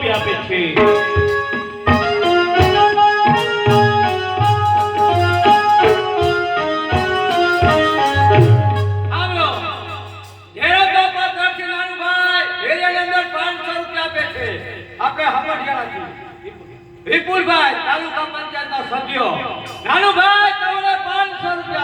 રૂપિયા આપે છે. વિપુલભાઈ તાલુકા પંચાયત ના સભ્યો નાનુભાઈ તમને પાંચસો રૂપિયા